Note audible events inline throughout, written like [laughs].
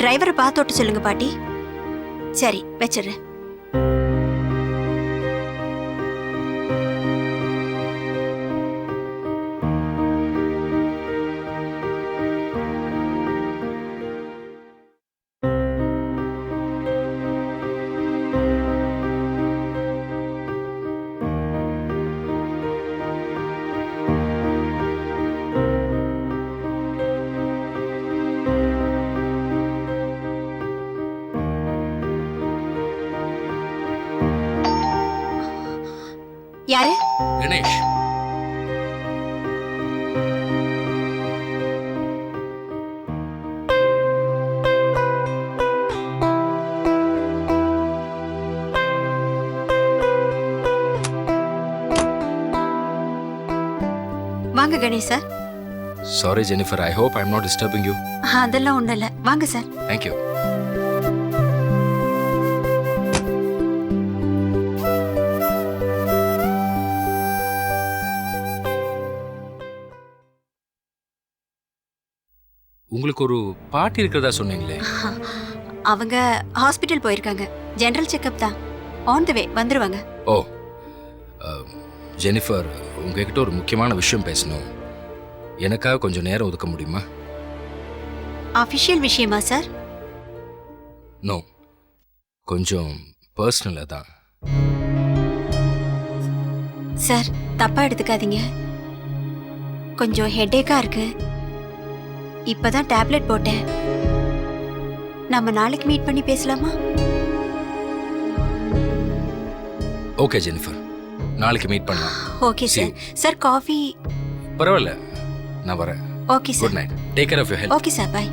டிரைவரை பார்த்து ஓட்ட சொல்லுங்க பாட்டி. சரி வச்சிடுறேன். யாரு? கணேஷ். வாங்க Ganesh sir. Sorry Jennifer I hope I am not disturbing you அதெல்லாம் ஒன்றும் இல்லை. வாங்க சார். தேங்க்யூ உங்களுக்கு ஒரு பாட்டி இருக்கிறதா சொன்னீங்களே. [laughs] அவங்க ஹாஸ்பிட்டல் போயிருக்காங்க. ஜெனரல் செக்கப் தான். ஆன் த வே வந்துருவாங்க. ஓ ஜெனிஃபர் உங்ககிட்ட ஒரு முக்கியமான விஷயம் பேசணும். எனக்காக கொஞ்சம் நேரம் ஒதுக்க முடியுமா? அஃபிஷியல் விஷயமா சார் நோ கொஞ்சம் பர்சனலாக தான். சார் தப்பா எடுத்துக்காதீங்க. கொஞ்சம் ஹெட்டேக்கா இருக்கு. இப்பதான் டேப்லெட் போட்டேன். நம்ம நாளைக்கு மீட் பண்ணி பேசலாமா? Okay Jennifer. நாளைக்கு மீட் பண்ணலாம். Okay sir. சார் காஃபி பரவாயில்ல. நான் வரேன். Okay good sir night take care of your health okay sir. Bye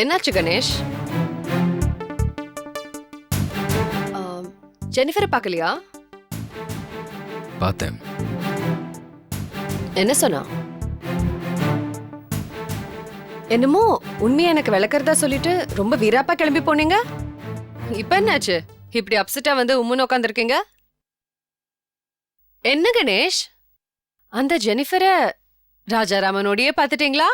என்னாச்சு கணேஷ்? ஜெனிஃபரை பார்க்கலையா? பார்த்தேன். என்ன சொன்னா? என்னமோ உண்மையை எனக்கு விளக்கறதா சொல்லிட்டு ரொம்ப வீராப்பா கிளம்பி போனீங்க? இப்ப என்னாச்சு? இப்படி அப்செட்டா வந்து உம்முன்னு உட்காந்துருக்கீங்க என்ன கணேஷ்? அந்த ஜெனிஃபரை ராஜாராமனோடயே பார்த்துட்டீங்களா?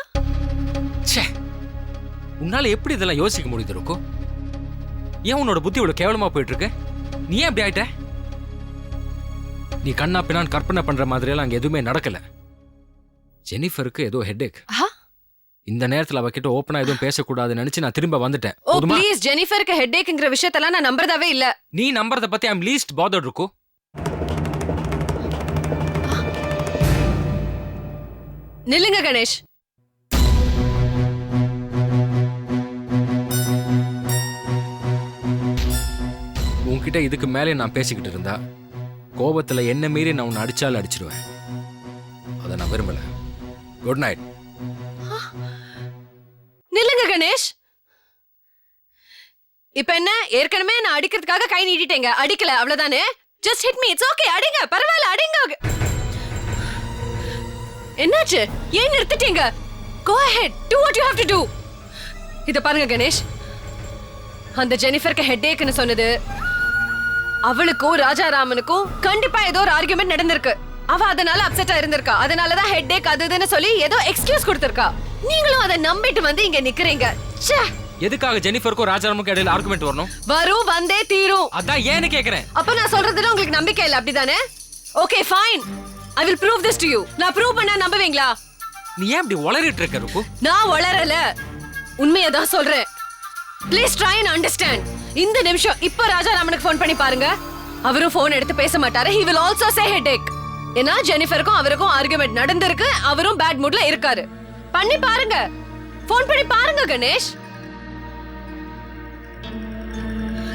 உன்னால எப்படி இதெல்லாம் யோசிக்க முடியுது இருக்கும் ஏன் உன்னோட புத்தி இவ்வளவு கேவலமா போயிட்டு இருக்கு நீ ஏன் இப்படி ஆயிட்ட? நீ கண்ணா பின்னான்னு கற்பனை பண்ற மாதிரியெல்லாம் அங்க எதுவுமே நடக்கல. ஜெனிஃபருக்கு ஏதோ ஹெட்டேக் ஆ? இந்த நேரத்துல அவகிட்ட ஓப்பனா எதுவும் பேசக்கூடாதுன்னு நினைச்சு நான் திரும்ப வந்துட்டேன். ஓ போதுமா? ப்ளீஸ் ஜெனிஃபருக்கு ஹெட்டேக்ங்கிற விஷயத்தெல்லாம் நான் நம்புறதாவே இல்ல. நீ நம்புறத பத்தி ஐம் லீஸ்ட் பாதர்ட் இருக்கும் நில்லுங்க கணேஷ். உன்கிட்ட இதுக்கு மேலே நான் பேசிக்கிட்டு இருந்தா கோபத்துல என்ன மீறி நான் உன்னை அடிச்சாலும் அடிச்சிருவேன். அதை நான் விரும்பல. குட் நைட் நில்லுங்க கணேஷ். இப்ப என்ன? ஏற்கனவே நான் அடிக்கிறதுக்காக கை நீட்டிட்டேங்க. அடிக்கல அவ்வளவுதானே? Just hit me it's okay அடிங்க. பரவாயில்ல அடிங்க. என்னாச்சு? ஏன் நிறுத்திட்டீங்க? Go ahead do what you have to do இத பாருங்க கணேஷ். அந்த ஜெனிஃபருக்கு ஏக்னு சொன்னது. அவளுக்கும் ராஜாராமனுக்கும் கண்டிப்பா ஏதோ ஒரு ஆர்குமெண்ட் நடந்திருக்கு. அவ அதனால அப்செட்டா இருந்திருக்கா. அதனால தான் ஹெட்டேக் அது இதுன்னு சொல்லி ஏதோ எக்ஸ்கியூஸ் கொடுத்திருக்கா. நீங்களும் அதை நம்பிட்டு வந்து இங்க நிக்கிறீங்க. ச்சே! எதுக்காக ஜெனிஃபருக்கும் ராஜாராமுக்கும் இடையில ஆர்குமெண்ட் வரணும்? வரும் வந்தே தீரும். அதான் ஏன்னு கேக்குறேன். அப்ப நான் சொல்றதுல உங்களுக்கு நம்பிக்கை இல்ல அப்படிதானே? Okay fine I will prove this to you நான் ப்ரூவ் பண்ணா நம்புவீங்களா? நீ ஏன் இப்படி உளறிட்டு இருக்க ருக்கு? நான் வளரல உண்மையை தான் சொல்றேன். ப்ளீஸ் ட்ரை அண்ட் அண்டர்ஸ்டாண்ட் இந்த நிமிஷம் இப்ப ராஜா ராமனுக்கு ஃபோன் பண்ணி பாருங்க. அவரும் ஃபோன் எடுத்து பேச மாட்டாரு. He will also say headache ஏன்னா ஜெனிஃபருக்கும் அவருக்கும் ஆர்குமெண்ட் நடந்திருக்கு. அவரும் பேட் மூட்ல இருக்காரு. பண்ணி பாருங்க. ஃபோன் பண்ணி பாருங்க கணேஷ்.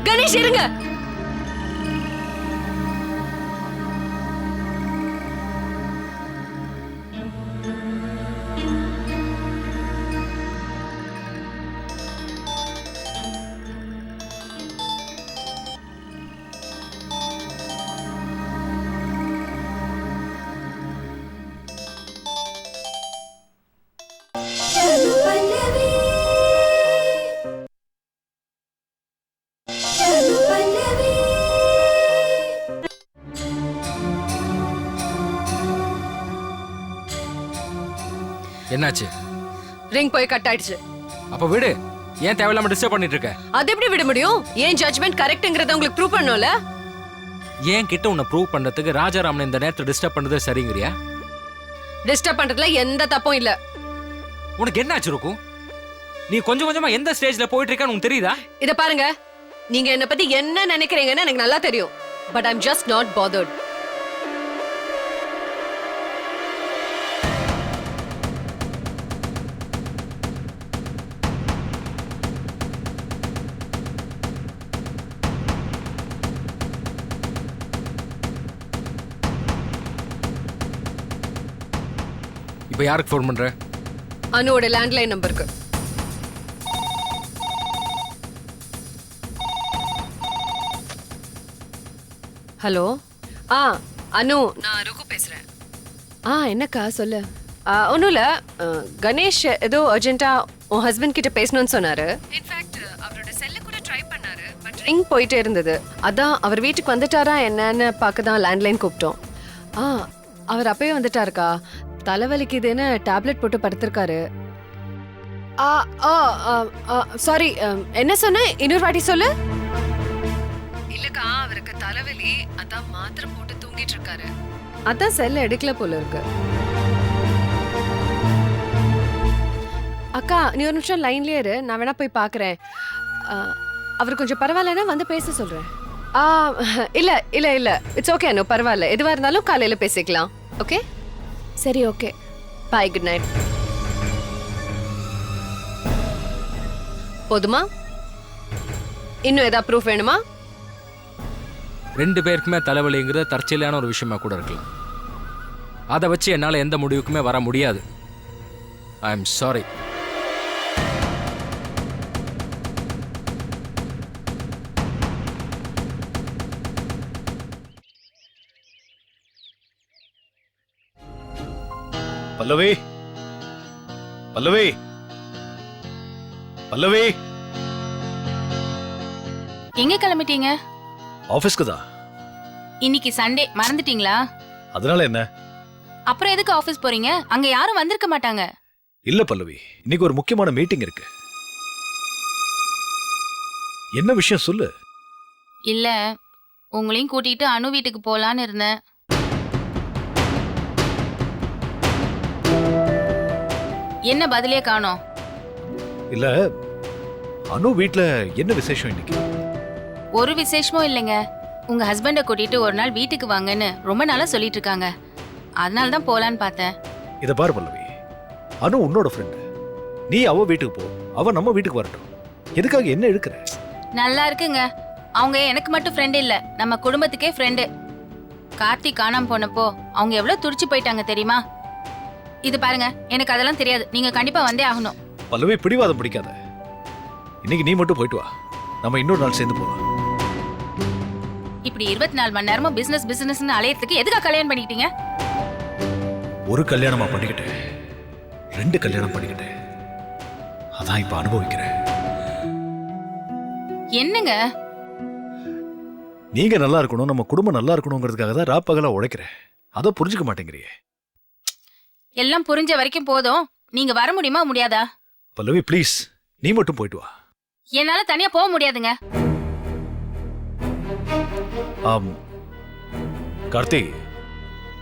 கணேஷ் இருங்க. ரிங் போய் கட் ஆயிடுச்சு. அப்ப விடு. ஏன் தேவையில்லாம டிஸ்டர்ப் பண்ணிட்டு இருக்க அது எப்படி விட முடியும்? ஏன் ஜட்ஜ்மெண்ட் கரெக்ட்ங்கறத உங்களுக்கு ப்ரூவ் பண்ணணும்ல ஏன் கிட்ட உன்னை ப்ரூவ் பண்றதுக்கு ராஜாராமன் இந்த நேரத்தை டிஸ்டர்ப் பண்றது சரிங்கிறியா? டிஸ்டர்ப் பண்றதுல எந்த தப்பும் இல்ல. உனக்கு என்னாச்சு இருக்கும் நீ கொஞ்சம் கொஞ்சமா எந்த ஸ்டேஜ்ல போயிட்டு இருக்கான்னு உனக்கு தெரியுதா? இத பாருங்க. நீங்க என்ன பத்தி என்ன நினைக்கிறீங்கன்னு எனக்கு நல்லா தெரியும். But I'm just not bothered இப்போ யாருக்கு ஃபோன் பண்ற? அனுவோட லேண்ட்லைன் நம்பருக்கு ஹலோ? ஆ அனு. நான் ருக்கு பேசுறேன். ஆ என்னக்கா சொல்லு. ஒன்றும் இல்லை கணேஷ் ஏதோ அர்ஜென்ட்டாக உன் ஹஸ்பண்ட் கிட்ட பேசணும்னு சொன்னாரு. இன்ஃபேக்ட் அவரோட செல்ல கூட ட்ரை பண்ணாரு பட் ரிங் போயிட்டே இருந்தது. அதான் அவர் வீட்டுக்கு வந்துட்டாரா என்னன்னு பார்க்க தான் லேண்ட்லைன் கூப்பிட்டோம். ஆ அவர் அப்பயே வந்துட்டாருக்கா. தலைவலிக்குதுன்னு டேப்லெட் போட்டு படுத்திருக்காரு. ஆ ஆ சாரி என்ன சொன்ன? இன்னொரு வாட்டி சொல்லு. இல்லக்கா அவருக்கு தலைவலி அதான் மாத்திரை போட்டு தூங்கிட்டு இருக்காரு அதான் செல்ல எடுக்கல போல இருக்கு. அக்கா நீ ஒரு நிமிஷம் லைன்லயே இரு. நான் வேணா போய் பார்க்கறேன் ஆ, அவர் கொஞ்சம் பரவாயில்லன்னா வந்து பேச சொல்றேன். ஆ இல்ல இல்ல இல்ல. இட்ஸ் ஓகே அனு பரவாயில்ல. எதுவா இருந்தாலும் காலையில பேசிக்கலாம். ஓகே சரி ஓகே. பாய் குட் நைட் போதுமா? இன்னும் ஏதாவது ப்ரூஃப் வேணுமா? ரெண்டு பேருக்குமே தலைவலிங்கிறது தற்செயலான ஒரு விஷயமா கூட இருக்கலாம். அதை வச்சு என்னால் எந்த முடிவுக்குமே வர முடியாது. I am sorry Pallavi. Pallavi. Pallavi. எங்க கிளம்பிட்டீங்க? ஆபீஸ்க்கு தான். இன்னைக்கு சண்டே மறந்துட்டீங்களா? அதனால என்ன? அப்புறம் எதுக்கு ஆபீஸ் போறீங்க? அங்க யாரும் வந்திருக்க மாட்டாங்க. இல்ல பல்லவி. இன்னைக்கு ஒரு முக்கியமான மீட்டிங் இருக்கு. என்ன விஷயம் சொல்லு? இல்ல. உங்களையும் கூட்டிட்டு அனு வீட்டுக்கு போலான்னு இருந்தேன். என்ன பதிலே காணோம்? இல்ல அனு வீட்ல என்ன விசேஷம் இன்னைக்கு? ஒரு விசேஷமும் இல்லைங்க. உங்க ஹஸ்பண்டை கூட்டிட்டு ஒரு நாள் வீட்டுக்கு வாங்கன்னு ரொம்ப நாளா சொல்லிட்டு இருக்காங்க. அதனால தான் போலான்னு பார்த்தேன். இத பாரு பல்லவி. அனு உன்னோட ஃப்ரெண்டு நீ அவ வீட்டுக்கு போ. அவ நம்ம வீட்டுக்கு வரட்டும். எதுக்காக என்ன எடுக்கிற? நல்லா இருக்குங்க. அவங்க எனக்கு மட்டும் ஃப்ரெண்டு இல்ல. நம்ம குடும்பத்துக்கே ஃப்ரெண்டு கார்த்திக் காணாம போனப்போ அவங்க எவ்வளவு துடிச்சு போயிட்டாங்க தெரியுமா? இது பாருங்க எனக்கு அதெல்லாம் தெரியாது. நீங்க கண்டிப்பா வந்தே ஆகணும். பல்லவி பிடிவாதம் பிடிக்காத. இன்னைக்கு நீ மட்டும் போயிட்டு வா. நம்ம இன்னொரு நாள் சேர்ந்து போலாம். இப்படி இருபத்தி நாலு மணி நேரமும் பிசினஸ் பிசினஸ்னு அலையறதுக்கு எதுக்காக கல்யாணம் பண்ணிக்கிட்டீங்க? ஒரு கல்யாணமா பண்ணிக்கிட்டேன் ரெண்டு கல்யாணம் பண்ணிக்கிட்டேன் அதான் இப்ப அனுபவிக்கிறேன். என்னங்க? நீங்க நல்லா இருக்கணும் நம்ம குடும்பம் நல்லா இருக்கணுங்கிறதுக்காக தான் ராப்பகலா உழைக்கிறேன். அதை புரிஞ்சுக்க மாட்டேங்கிறியே. எல்லாம் புரிஞ்ச வரைக்கும் போதும். நீங்க வர முடியுமா முடியாதா? பல்லவி ப்ளீஸ் நீ மட்டும் போயிட்டு வா. என்னால தனியா போக முடியாதுங்க. ஆம். கார்த்தி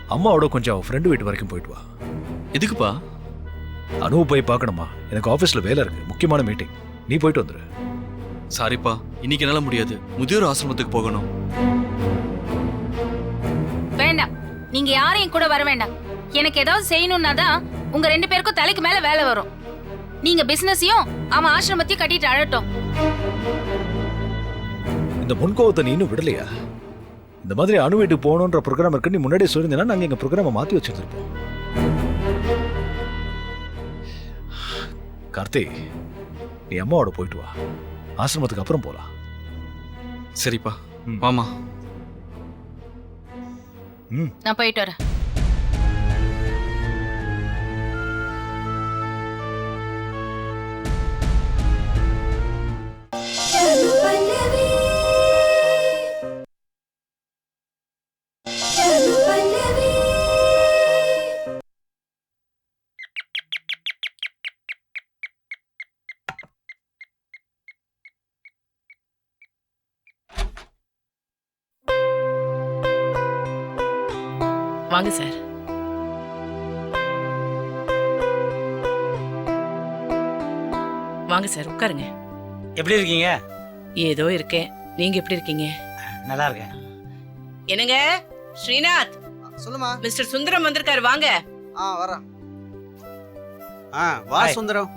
அம்மாவோட கொஞ்சம் ஃப்ரெண்டு வீட்டு வரைக்கும் போயிட்டு வா. எதுக்குப்பா? அனுவு போய் பார்க்கணுமா? எனக்கு ஆஃபீஸில் வேலை இருக்கு முக்கியமான மீட்டிங் நீ போயிட்டு வந்துரு. சாரிப்பா இன்னைக்கு என்னால முடியாது. முதியோர் ஆசிரமத்துக்கு போகணும். வேண்டாம். நீங்க என் கூட வர வேண்டாம். எனக்கு ஏதாவது செய்யணும்னா தான் உங்க ரெண்டு பேருக்கும் தலைக்கு மேல வேலை வரும். நீங்க பிசினஸையும் அவன் ஆசிரமத்தையும் கட்டிட்டு அழட்டும். இந்த முன்கோவத்தை நீ இன்னும் விடலையா? இந்த மாதிரி அணு வீட்டுக்கு போகணுன்ற ப்ரோக்ராம் இருக்கு. நீ முன்னாடியே சொல்லியிருந்தேன்னா நாங்கள் எங்கள் ப்ரோக்ராமை மாற்றி வச்சிருந்துருப்போம். கார்த்தி நீ அம்மாவோட போயிட்டு வா. ஆசிரமத்துக்கு அப்புறம் போகலாம் சரிப்பா. மாமா ம். நான் போயிட்டு வரேன். வாங்க சார். வாங்க சார் உட்காருங்க. எப்படி இருக்கீங்க? ஏதோ இருக்கேன். நீங்க எப்படி இருக்கீங்க? நல்லா இருக்கேன். என்னங்க? ஸ்ரீநாத். சொல்லுமா. மிஸ்டர் சுந்தரம் வந்திருக்காரு. வாங்க. ஆ வரேன் ஆ வா Hi. சுந்தரம்.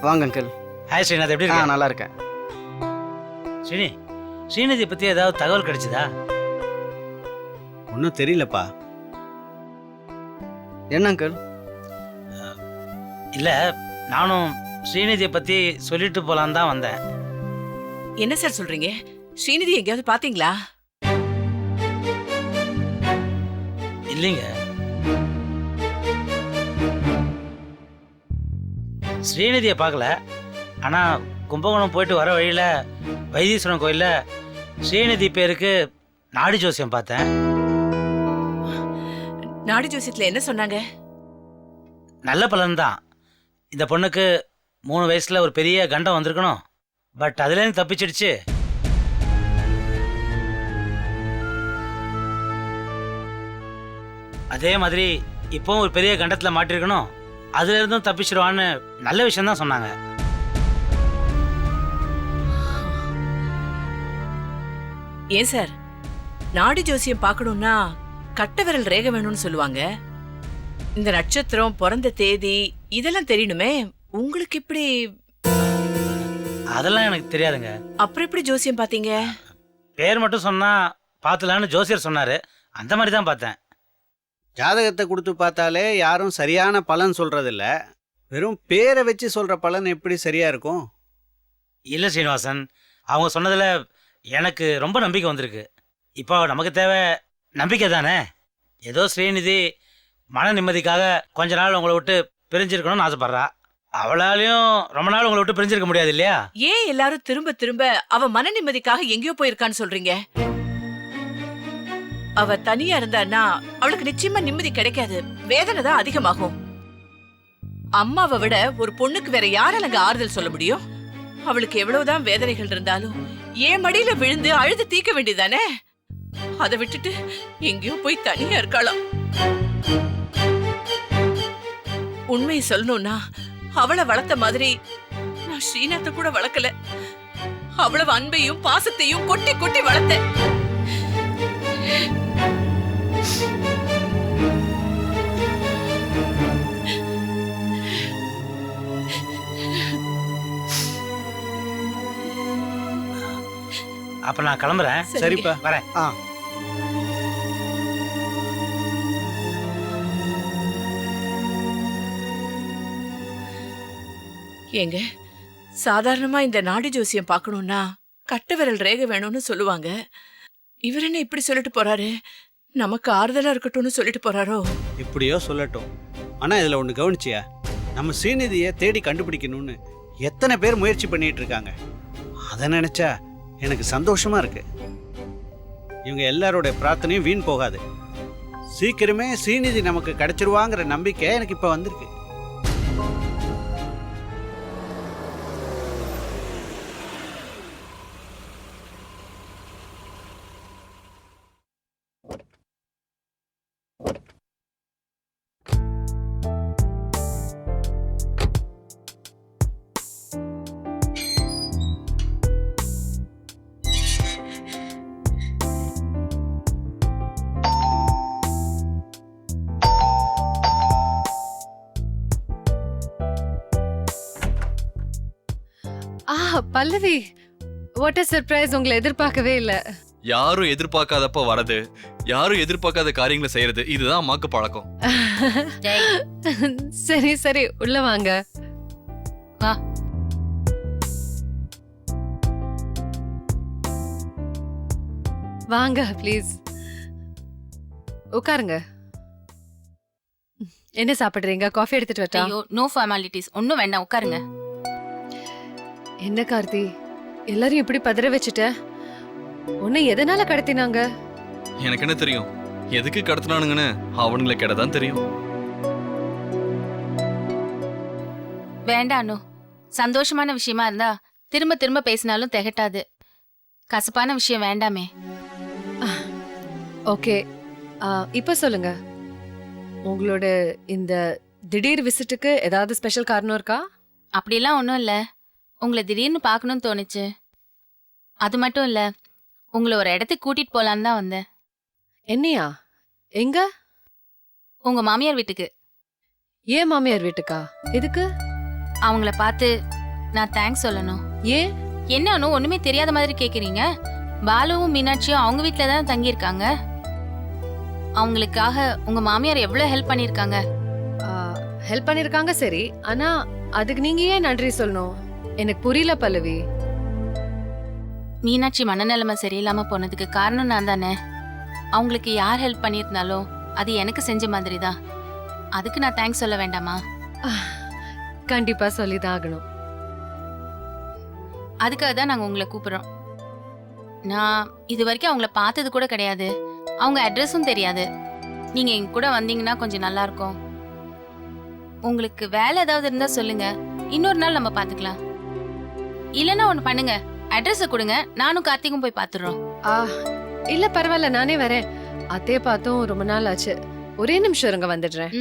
வாங்க அங்கிள். ஹாய் ஸ்ரீநாத். எப்படி ஆ இருக்கீங்க நல்லா இருக்கேன். ஸ்ரீனி ஸ்ரீநிதி பத்தி ஏதாவது தகவல் கிடைச்சதா? ஒன்றும் தெரியலப்பா. என்ன அங்கிள் இல்ல நானும் ஸ்ரீநிதியை பத்தி சொல்லிட்டு போலான்னு தான் வந்தேன். என்ன சார் சொல்றீங்க? ஸ்ரீநிதி எங்கேயாவது பாத்தீங்களா இல்லைங்க. ஸ்ரீநிதியை பார்க்கல. ஆனா கும்பகோணம் போயிட்டு வர வழியில வைத்தீஸ்வரன் கோயில்ல ஸ்ரீநிதி பேருக்கு நாடி ஜோசியம் பார்த்தேன். நாடி ஜோசியத்துல என்ன சொன்னாங்க? நல்ல பலன்தான். இந்த பொண்ணுக்கு மூணு வயசுல ஒரு பெரிய கண்டம் வந்திருக்கணும். பட் அதுலேருந்து தப்பிச்சிடுச்சு. அதே மாதிரி இப்போவும் ஒரு பெரிய கண்டத்துல மாட்டிருக்கணும். அதுல இருந்தும் தப்பிச்சிருவான்னு நல்ல விஷயம் தான் சொன்னாங்க. ஏன் சார்? நாடி ஜோசியம் பார்க்கணும்னா கட்ட விரல் ரேகை வேணும்னு சொல்லுவாங்க. இந்த நட்சத்திரம் பிறந்த தேதி இதெல்லாம் தெரியணுமே. உங்களுக்கு இப்படி அதெல்லாம் எனக்கு தெரியாதுங்க. அப்புறம் எப்படி ஜோசியம் பாத்தீங்க பேர் மட்டும் சொன்னா பார்த்துலான்னு ஜோசியர் சொன்னாரு. அந்த மாதிரி தான் பார்த்தேன். ஜாதகத்தை கொடுத்து பார்த்தாலே யாரும் சரியான பலன் சொல்றதில்ல. வெறும் பேரை வச்சு சொல்ற பலன் எப்படி சரியா இருக்கும்? இல்லை ஸ்ரீனிவாசன் அவங்க சொன்னதில் எனக்கு ரொம்ப நம்பிக்கை வந்திருக்கு. இப்போ நமக்கு தேவை நம்பிக்கை தானே? ஏதோ ஸ்ரீநிதி மன நிம்மதிக்காக கொஞ்ச நாள் உங்களை விட்டு பிரிஞ்சிருக்கணும்னு ஆசைப்பட்றா. அவளாலையும் ரொம்ப நாள் உங்களை விட்டு பிரிஞ்சிருக்க முடியாது இல்லையா? ஏன் எல்லாரும் திரும்ப திரும்ப அவ மன நிம்மதிக்காக எங்கேயோ போயிருக்கான்னு சொல்றீங்க? அவ தனியா இருந்தான்னா அவளுக்கு நிச்சயமா நிம்மதி கிடைக்காது. வேதனை தான் அதிகமாகும். அம்மாவை விட ஒரு பொண்ணுக்கு வேற யாரால அங்க ஆறுதல் சொல்ல முடியும்? அவளுக்கு எவ்வளவுதான் வேதனைகள் இருந்தாலும் ஏன் மடியில விழுந்து அழுது தீக்க வேண்டியதானே அதை விட்டுட்டு எங்கேயோ போய் தனியா இருக்காளாம் உண்மையை சொல்லணும்னா அவளை வளர்த்த மாதிரி நான் ஸ்ரீநாத்தை கூட வளர்க்கல. அவ்வளவு அன்பையும் பாசத்தையும் கொட்டி கொட்டி வளர்த்தேன். அப்போ நான் கிளம்புறேன். சரிப்பா வரேன். ஆ. ஏங்க சாதாரணமா இந்த நாடி ஜோசியம் பார்க்கணும்னா கட்ட விரல் ரேகை வேணும்னு சொல்லுவாங்க. இவர் என்ன இப்படி சொல்லிட்டு போறாரு? நமக்கு ஆறுதலா இருக்கட்டும்னு சொல்லிட்டு போறாரோ? இப்படியோ சொல்லட்டும். ஆனா இதுல ஒண்ணு கவனிச்சியா? நம்ம ஸ்ரீநிதியை தேடி கண்டுபிடிக்கணும்னு எத்தனை பேர் முயற்சி பண்ணிட்டு இருக்காங்க. அதை நினைச்சா எனக்கு சந்தோஷமா இருக்கு. இவங்க எல்லாரோடைய பிரார்த்தனையும் வீண் போகாது. சீக்கிரமே ஸ்ரீநிதி நமக்கு கிடைச்சிருவாங்கிற நம்பிக்கை எனக்கு இப்போ வந்திருக்கு. பல்லவி வாட் அ சர்ப்ரைஸ் உங்களை எதிர்பார்க்கவே இல்ல. யாரும் எதிர்பார்க்காதப்ப வரது யாரும் எதிர்பார்க்காத காரியங்களை செய்யறது இதுதான் அம்மாக்கு பழக்கம். [laughs] சரி சரி உள்ள வாங்க. வா. வாங்க ப்ளீஸ் உட்காருங்க. என்ன சாப்பிடுறீங்க? காஃபி எடுத்துட்டு வரட்டா? ஐயோ நோ ஃபார்மாலிட்டிஸ் ஒன்றும் வேண்டாம் உட்காருங்க. என்ன கார்த்தி? எல்லாரும் இப்படி பதற வச்சுட்ட? உன்னை எதனால கடத்தினாங்க? எனக்கு என்ன தெரியும்? எதுக்கு கடத்தினானுங்கன்னு அவனுங்களை கேட்டதான் தெரியும். வேண்டாம் அனு. சந்தோஷமான விஷயமா இருந்தா திரும்ப திரும்ப பேசினாலும் திகட்டாது. கசப்பான விஷயம் வேண்டாமே. ஓகே. இப்ப சொல்லுங்க. உங்களோட இந்த திடீர் விசிட்டுக்கு ஏதாவது ஸ்பெஷல் காரணம் இருக்கா? அப்படிலாம் ஒன்றும் இல்லை. உங்களை திடீர்னு பார்க்கணும்னு தோணுச்சு. அது மட்டும் இல்லை உங்களை ஒரு இடத்துக்கு கூட்டிட்டு போலான்னு தான் வந்தேன். என்னையா? எங்க? உங்க மாமியார் வீட்டுக்கு. ஏன் மாமியார் வீட்டுக்கா? எதுக்கு? அவங்கள பார்த்து நான் தேங்க்ஸ் சொல்லணும். ஏன்? என்ன அனு ஒண்ணுமே தெரியாத மாதிரி கேக்குறீங்க? பாலுவும் மீனாட்சியும் அவங்க வீட்டில் தான் தங்கியிருக்காங்க? அவங்களுக்காக உங்க மாமியார் எவ்வளவு ஹெல்ப் பண்ணியிருக்காங்க? ஹெல்ப் பண்ணிருக்காங்க சரி. ஆனா அதுக்கு நீங்க ஏன் நன்றி சொல்லணும்? எனக்கு புரியல பல்லவி. மீனாட்சி மனநிலைமை சரியில்லாம போனதுக்கு காரணம் நான் தானே? அவங்களுக்கு யார் ஹெல்ப் பண்ணியிருந்தாலும் அது எனக்கு செஞ்ச மாதிரி தான் அதுக்கு நான் தேங்க்ஸ் சொல்ல வேண்டாமா? கண்டிப்பா சொல்லிதான் ஆகணும். அதுக்காக தான் நாங்கள் உங்களை கூப்பிடுறோம். நான் இது வரைக்கும் அவங்கள பார்த்தது கூட கிடையாது. அவங்க அட்ரஸும் தெரியாது. நீங்க எங்க கூட வந்தீங்கன்னா கொஞ்சம் நல்லா இருக்கும். உங்களுக்கு வேலை ஏதாவது இருந்தா சொல்லுங்க. இன்னொரு நாள் நம்ம பார்த்துக்கலாம். இல்லைன்னா ஒன்று பண்ணுங்க. அட்ரஸை கொடுங்க. நானும் கார்த்திக்கும் போய் பார்த்துடுறோம் ஆ இல்ல பரவாயில்ல. நானே வரேன். அத்தைய பார்த்தும் ரொம்ப நாள் ஆச்சு. ஒரே நிமிஷம் இருங்க வந்துடுறேன்.